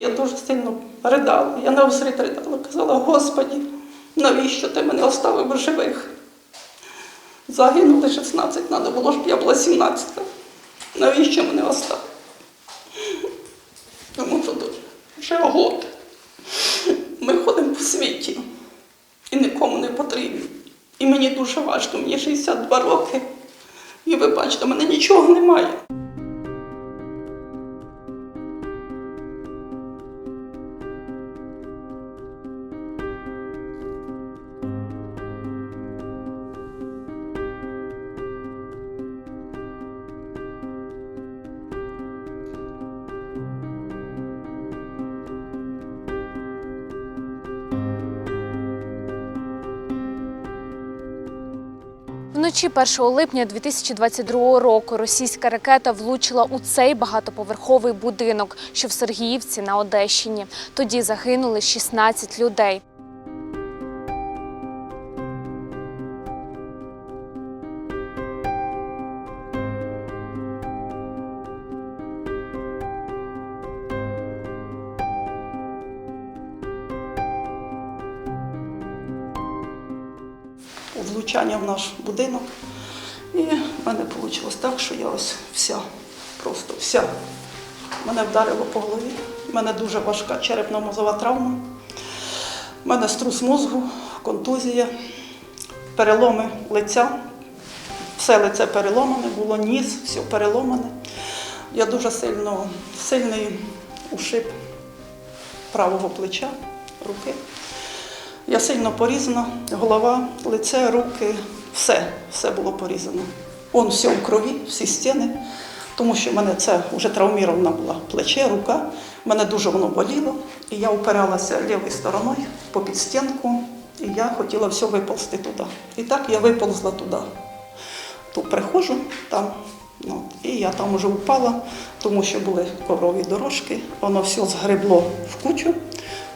Я дуже сильно ридала. Я навсрід ридала, казала, Господі, навіщо ти мене оставив живих? Загинули 16, треба було, щоб я була 17. Навіщо мене оставив? Тому що тут вже год. Ми ходимо по світі і нікому не потрібні. І мені дуже важко, мені 62 роки. І ви бачите, мене нічого немає. Вночі 1 липня 2022 року російська ракета влучила у цей багатоповерховий будинок, що в Сергіївці на Одещині. Тоді загинули 16 людей. Влучання в наш будинок. І в мене вийшло так, що я ось вся, просто вся. Мене вдарило по голові. У мене дуже важка черепно-мозова травма. У мене струс мозку, контузія, переломи лиця. Все лице переломане, було ніс, все переломане. Я дуже сильно, сильний ушиб правого плеча, руки. Я сильно порізана, голова, лице, руки, все, все було порізано. Он все в крові, всі стіни, тому що в мене це вже травмірована була плече, рука. Мене дуже воно боліло, і я опиралася лівою стороною по підстінку, і я хотіла все виползти туди. І так я виползла туди. Тут приходжу там, ну, і я там вже впала, тому що були коврові дорожки, воно все згребло в кучу,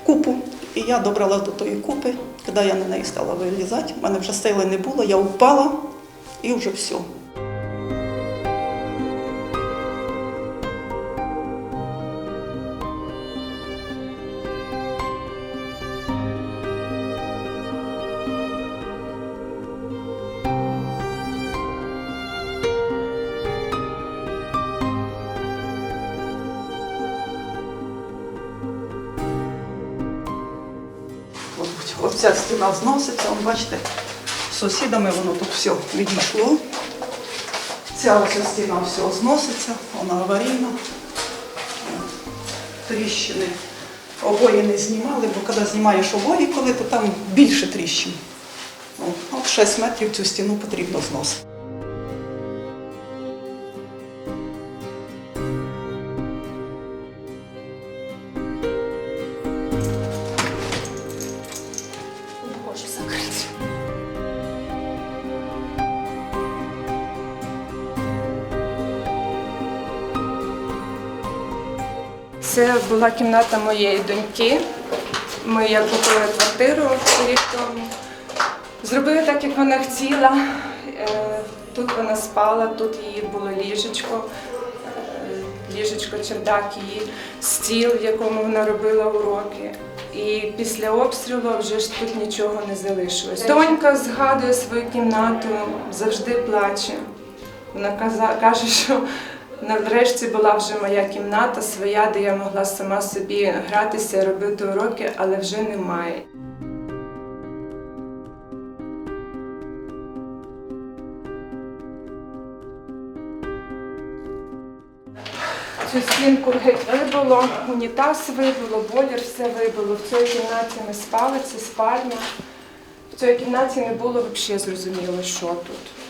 купу. І я добралася до тої купи, коли я на неї стала вилізати, в мене вже сили не було, я впала і вже все. Оця стіна зноситься, он, бачите, з сусідами воно тут все відійшло. Ця оця стіна все зноситься, вона аварійна. Тріщини. Обої не знімали, бо коли знімаєш обої, коли то там більше тріщин. От 6 метрів цю стіну потрібно зносити. Це була кімната моєї доньки. Ми як купили квартиру рік. Зробили так, як вона хотіла. Е, Тут вона спала, тут її було ліжечко, е, ліжечко, чердак її, стіл, в якому вона робила уроки. І після обстрілу вже ж тут нічого не залишилось. Донька згадує свою кімнату, завжди плаче. Вона каже, що нарешті була вже моя кімната своя, де я могла сама собі гратися, робити уроки, але вже немає. Цю стінку геть вибило, унітаз вибило, бойлер все вибило. В цій кімнаті ми спали, це спальня. В цій кімнаті не було взагалі зрозуміло, що тут.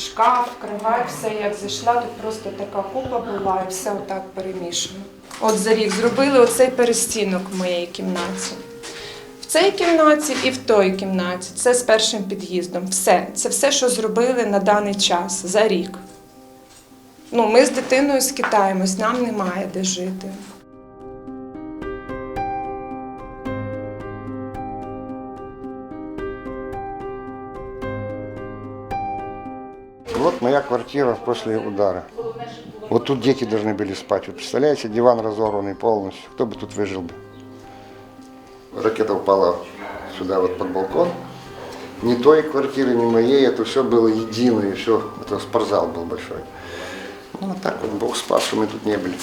Шкаф, кровать, все як зайшла, тут просто така купа була і все отак перемішано. От за рік зробили оцей перестінок в моїй кімнаті. В цій кімнаті і в той кімнаті. Це з першим під'їздом. Все. Це все, що зробили на даний час за рік. Ну, ми з дитиною скитаємось, нам немає де жити. Моя квартира после удара. Вот тут дети должны были спать. Вы представляете, диван разорванный полностью. Кто бы тут выжил бы? Ракета упала сюда вот под балкон. Ни той квартиры, ни моей, это все было единое, все, это спортзал был большой. Ну, а так вот Бог спас, что мы тут не были.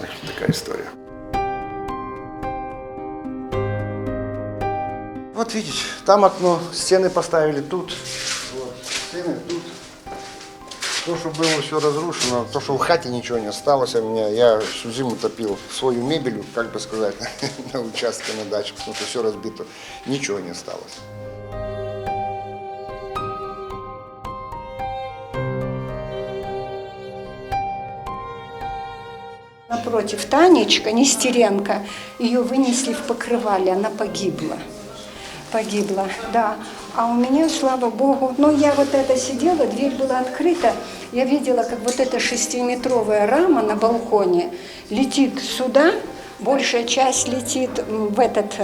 Так что такая история. Вот видите, там окно, стены поставили вот, тут. То, что было все разрушено, то, что в хате ничего не осталось у меня, я всю зиму топил свою мебель, как бы сказать, на участке, на даче, потому что все разбито, ничего не осталось. Напротив, Танечка Нестеренко, ее вынесли в покрывале, она погибла. Погибла, да. А у меня, слава богу, ну я вот это сидела, дверь была открыта, я видела, как вот эта шестиметровая рама на балконе летит сюда, большая часть летит в этот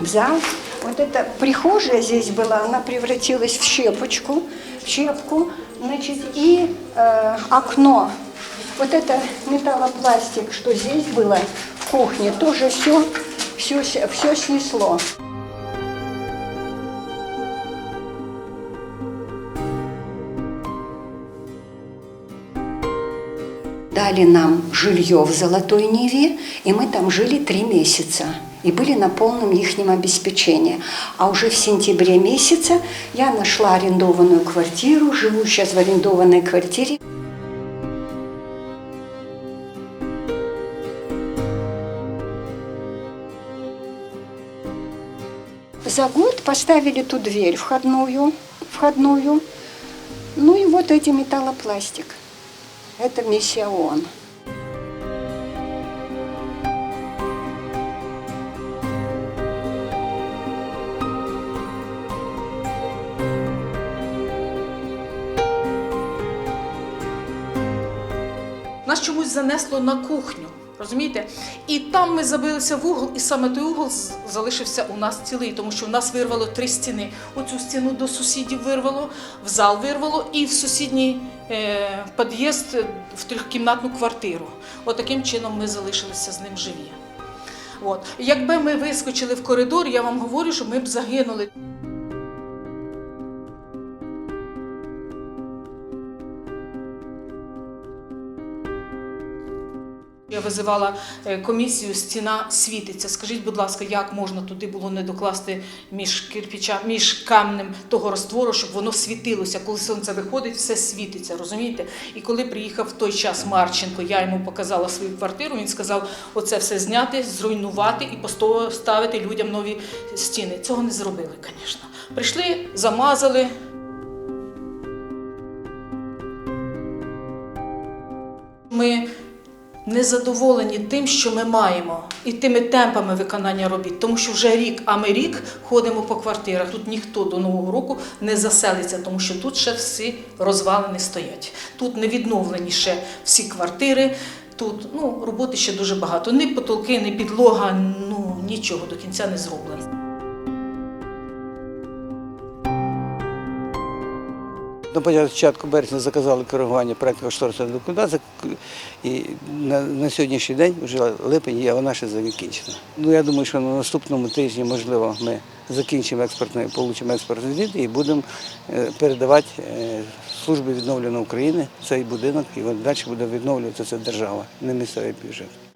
в зал. Вот эта прихожая здесь была, она превратилась в щепочку, в щепку, значит, и э, окно вот это металлопластик, что здесь было в кухне, тоже все, все, все снесло. Дали нам жилье в Золотой Неве, и мы там жили три месяца и были на полном ихнем обеспечении. А уже в сентябре месяце я нашла арендованную квартиру, живу сейчас в арендованной квартире. За год поставили ту дверь входную, входную. Ну и вот эти металлопластик. Это миссия ООН. Нас чомусь занесло на кухню, розумієте? І там ми забилися в угол, і саме той угол залишився у нас цілий, тому що в нас вирвало три стіни. Оцю стіну до сусідів вирвало, в зал вирвало і в сусідній е, під'їзд в трьохкімнатну квартиру. Отаким чином ми залишилися з ним живі. От. Якби ми вискочили в коридор, я вам говорю, що ми б загинули. Визивала е, комісію Стіна світиться. Скажіть, будь ласка, як можна туди було не докласти між кирпича, між камнем того роствору, щоб воно світилося. Коли сонце виходить, все світиться, розумієте? І коли приїхав в той час Марченко, я йому показала свою квартиру. Він сказав: оце все зняти, зруйнувати і поставити людям нові стіни. Цього не зробили, звісно. Прийшли, замазали. Ми не задоволені тим, що ми маємо, і тими темпами виконання робіт, тому що вже рік, а ми рік ходимо по квартирах. Тут ніхто до нового року не заселиться, тому що тут ще всі розвалини стоять. Тут не відновлені ще всі квартири. Тут ну, роботи ще дуже багато. Ні потолки, ні підлога, ну нічого до кінця не зроблено. На початку березня заказали коригування проєкту кошторисної документації, і на, сьогоднішній день, вже липень, є вона ще закінчена. Ну, я думаю, що на наступному тижні, можливо, ми закінчимо експортний, получимо експортний звіт і будемо е, передавати е, службі відновлення України цей будинок, і далі буде відновлювати це держава, не місцевий бюджет.